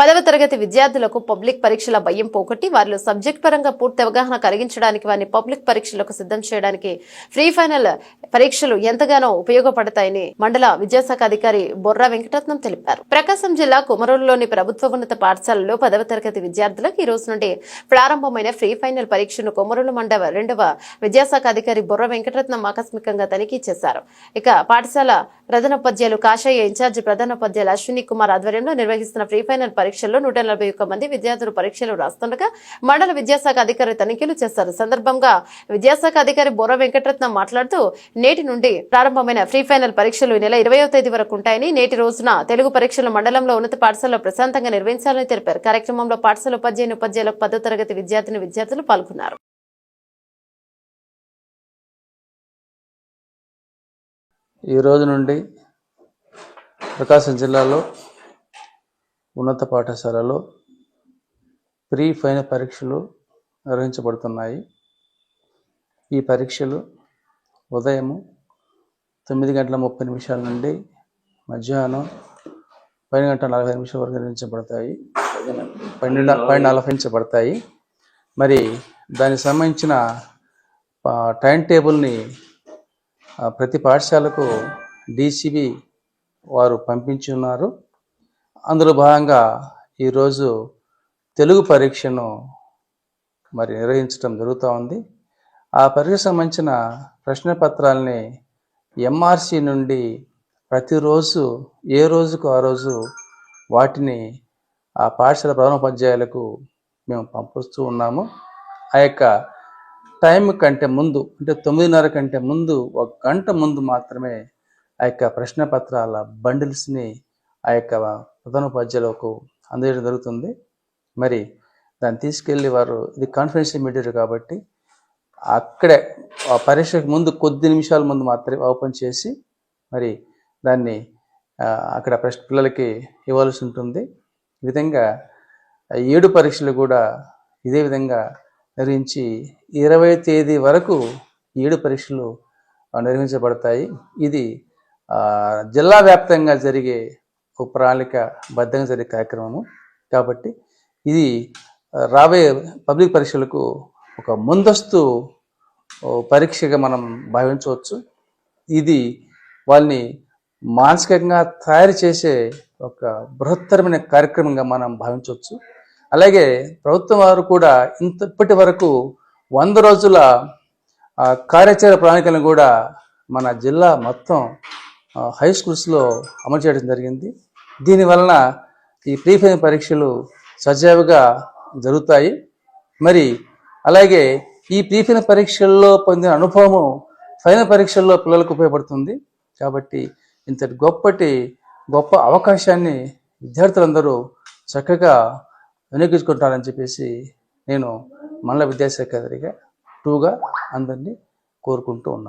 పదవ తరగతి విద్యార్థులకు పబ్లిక్ పరీక్షల భయం పోగొట్టి వారిలో సబ్జెక్ట్ పరంగా పూర్తి అవగాహన కలిగించడానికి వారిని పబ్లిక్ పరీక్షలకు సిద్ధం చేయడానికి ఫ్రీ ఫైనల్ పరీక్షలు ఎంతగానో ఉపయోగపడతాయని మండల విద్యాశాఖ అధికారి బొర్రా వెంకటరత్నం తెలిపారు. ప్రకాశం జిల్లా కుమరోలులోని ప్రభుత్వ ఉన్నత పాఠశాలలో పదవ తరగతి విద్యార్థులకు ఈ రోజు నుండి ప్రారంభమైన ఫ్రీ ఫైనల్ పరీక్షను కొమరోలు మండల రెండవ విద్యాశాఖ అధికారి బొర్ర వెంకటరత్నం ఆకస్మికంగా తనిఖీ చేశారు. ఇక పాఠశాల ప్రధానోపాధ్యాయులు కాషాయ ఇన్ఛార్జి ప్రధానోపాధ్యాయులు అశ్విని కుమార్ ఆధ్వర్యంలో నిర్వహిస్తున్న ఫ్రీ ఫైనల్ పరీక్షల్లో నూట మంది విద్యార్థులు పరీక్షలు రాస్తుండగా మండల విద్యాశాఖ అధికారి తనిఖీలు చేశారు. సందర్భంగా విద్యాశాఖ అధికారి బొర్ర వెంకటరత్నం మాట్లాడుతూ నేటి నుండి ప్రారంభమైన ఫ్రీ ఫైనల్ పరీక్షలు ఈ నెల ఇరవయో తేదీ వరకు ఉంటాయని నేటి రోజున తెలుగు పరీక్షలు మండలంలో ఉన్నత పాఠశాలలో ప్రశాంతంగా నిర్వహించాలని తెలిపారు. కార్యక్రమంలో పాఠశాల ఉపాధ్యాయుని ఉపాధ్యాయులకు పదో తరగతి విద్యార్థిని విద్యార్థులు పాల్గొన్నారు. ఈ రోజు నుండి ప్రకాశం జిల్లాలో ఉన్నత పాఠశాలలో ప్రీ ఫైనల్ పరీక్షలు నిర్వహించబడుతున్నాయి. ఈ పరీక్షలు ఉదయము తొమ్మిది గంటల ముప్పై నిమిషాల నుండి మధ్యాహ్నం పన్నెండు గంటల నలభై నిమిషాల వరకు నిర్వహించబడతాయి. పన్నెండు పన్నెండు నలభైంచబడతాయి మరి దానికి సంబంధించిన టైం టేబుల్ని ప్రతి పాఠశాలకు డీసీబీ వారు పంపించి ఉన్నారు అందులో భాగంగా ఈరోజు తెలుగు పరీక్షను మరి నిర్వహించడం జరుగుతూ ఉంది. ఆ పరీక్షకు సంబంధించిన ప్రశ్న పత్రాలని ఎంఆర్సి నుండి ప్రతిరోజు ఏ రోజుకు ఆ రోజు వాటిని ఆ పాఠశాల ప్రధానోపాధ్యాయులకు మేము పంపిస్తూ ఉన్నాము. ఆ యొక్క టైం కంటే ముందు అంటే తొమ్మిదిన్నర కంటే ముందు ఒక గంట ముందు మాత్రమే ఆ యొక్క ప్రశ్న పత్రాల బండిల్స్ని ఆ యొక్క ప్రధానోపాధ్యాయులకు అందజేయడం జరుగుతుంది. మరి దాన్ని తీసుకెళ్ళి వారు ఇది కాన్ఫిడెన్షియల్ మీడియర్ కాబట్టి అక్కడే ఆ పరీక్షకు ముందు కొద్ది నిమిషాల ముందు మాత్రమే ఓపెన్ చేసి మరి దాన్ని అక్కడ ప్రశ్న పిల్లలకి ఇవ్వాల్సి ఉంటుంది. ఈ విధంగా ఏడు పరీక్షలు కూడా ఇదే విధంగా నిర్వహించి ఇరవై తేదీ వరకు ఏడు పరీక్షలు నిర్వహించబడతాయి. ఇది జిల్లా వ్యాప్తంగా జరిగే ఒక ప్రణాళిక బద్ధంగా జరిగే కార్యక్రమము. కాబట్టి ఇది రాబోయే పబ్లిక్ పరీక్షలకు ఒక ముందస్తు పరీక్షగా మనం భావించవచ్చు. ఇది వాళ్ళని మానసికంగా తయారు చేసే ఒక బృహత్తరమైన కార్యక్రమంగా మనం భావించవచ్చు. అలాగే ప్రభుత్వం వారు కూడా ఇంత ఇప్పటి వరకు వంద రోజుల కార్యాచరణ ప్రణాళికలను కూడా మన జిల్లా మొత్తం హై స్కూల్స్లో అమలు చేయడం జరిగింది. దీనివలన ఈ ప్రీఫైన్ పరీక్షలు సజావుగా జరుగుతాయి. మరి అలాగే ఈ ప్రీఫైన్ పరీక్షల్లో పొందిన అనుభవము ఫైనల్ పరీక్షల్లో పిల్లలకు ఉపయోగపడుతుంది. కాబట్టి ఇంతటి గొప్పటి గొప్ప అవకాశాన్ని విద్యార్థులందరూ చక్కగా వినియోగించుకుంటారని చెప్పేసి నేను మండల విద్యాశాఖ అధికారిగా టూగా అందరినీ కోరుకుంటూ ఉన్నాను.